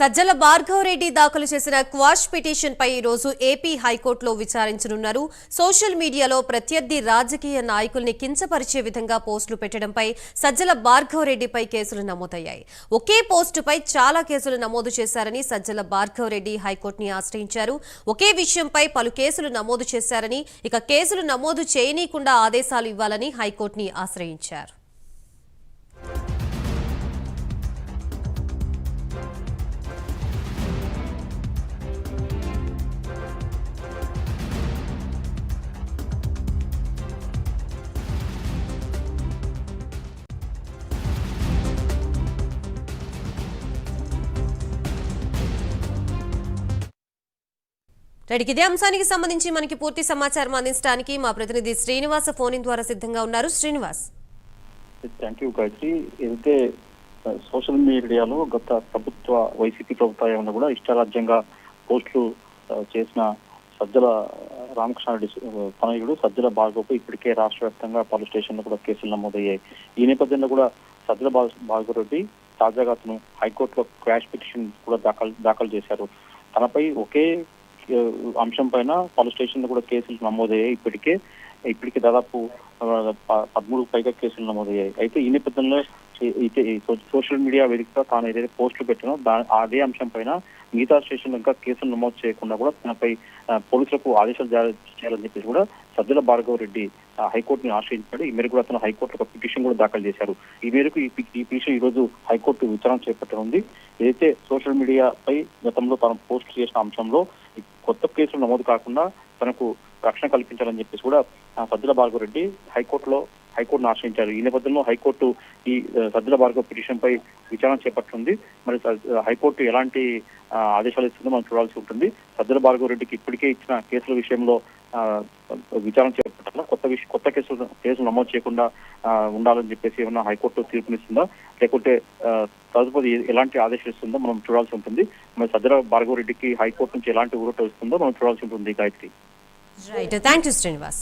సజ్జల భార్గవరెడ్డి దాఖలు చేసిన quash petition పై ఈరోజు ఏపీ హైకోర్టులో విచారించనున్నారు. సోషల్ మీడియాలో ప్రత్యర్థి రాజకీయ నాయకుల్ని కించపరిచే విధంగా పోస్టులు పెట్టడంపై సజ్జల భార్గవరెడ్డిపై కేసులు నమోదయ్యాయి. ఒకే పోస్టుపై చాలా కేసులు నమోదు చేశారని సజ్జల భార్గవరెడ్డి హైకోర్టుని ఆశ్రయించారు. ఒకే విషయంపై పలు కేసులు నమోదు చేశారని ఇక కేసులు నమోదు చేయనీయకుండా ఆదేశాలు ఇవ్వాలని హైకోర్టుని ఆశ్రయించారు. రైట్ ఇదే అంశానికి సంబంధించి మనకి పూర్తి సమాచారం అందించడానికి మా ప్రతినిధి శ్రీనివాస ఫోన్ ద్వారా సిద్ధంగా ఉన్నారు. శ్రీనివాస్. Thank you Gayatri. ఏదైతే సోషల్ మీడియాలో గత ప్రభుత్వ వైసీపీ ప్రభుత్వం ఏమన్నా కూడా ఇష్టారాజ్యంగా పోస్టులు చేసిన సజ్జల రామకృష్ణారెడ్డి తనయుడు సజ్జల భార్గవకు ఇప్పటికే రాష్ట్ర వ్యాప్తంగా పలు స్టేషన్లో కూడా కేసులు నమోదయ్యాయి. ఈ నేపథ్యంలో కూడా సజ్జల భా- రెడ్డి తాజాగా అతను హైకోర్టులో క్రాష్ పిటిషన్ కూడా దాఖలు దాఖలు చేశారు. తనపై ఒకే అంశం పైన పలు స్టేషన్లు కూడా కేసులు నమోదయ్యాయి ఇప్పటికే. ఇప్పటికే దాదాపు పదమూడు పైగా కేసులు నమోదయ్యాయి. అయితే ఈ నేపథ్యంలో సోషల్ మీడియా వేదికగా తాను ఏదైతే పోస్టులు పెట్టినో దాని అదే అంశం పైన మిగతా స్టేషన్ ఇంకా కేసులు నమోదు చేయకుండా కూడా తనపై పోలీసులకు ఆదేశాలు జారీ చేయాలని చెప్పేసి కూడా సజ్జల భార్గవ రెడ్డి హైకోర్టుని ఆశ్రయించాడు. ఈ మేరకు కూడా అతను హైకోర్టు ఒక పిటిషన్ కూడా దాఖలు చేశారు. ఈ మేరకు ఈ ఈ పిటిషన్ ఈ రోజు హైకోర్టు విచారణ చేపట్టనుంది. ఏదైతే సోషల్ మీడియాపై గతంలో తాను పోస్ట్ చేసిన అంశంలో కొత్త కేసులు నమోదు కాకుండా తనకు రక్షణ కల్పించాలని చెప్పేసి కూడా సజ్జల భార్గవ రెడ్డి హైకోర్టులో హైకోర్టును ఆశ్రయించారు. ఈ నేపథ్యంలో హైకోర్టు ఈ ఆ, భార్గవ పిటిషన్ పై విచారణ చేపట్టింది. మరి హైకోర్టు ఎలాంటి ఆదేశాలు ఇస్తుందో మనం చూడాల్సి ఉంటుంది. సజ్జల భార్గవ రెడ్డికి ఇప్పటికే ఇచ్చిన కేసుల విషయంలో విచారణ చేపట్టాలా? కొత్త విషయం కొత్త కేసులు కేసులు నమోదు చేయకుండా ఉండాలని చెప్పేసి ఏమన్నా హైకోర్టు తీర్పునిస్తుందా? లేకుంటే తదుపరి ఎలాంటి ఆదేశాలు ఇస్తుందో మనం చూడాల్సి ఉంటుంది. మరి సజ్జల భార్గవ రెడ్డికి హైకోర్టు నుంచి ఎలాంటి ఊరట ఇస్తుందో మనం చూడాల్సి ఉంటుంది Gayatri. Right thank you Srinivas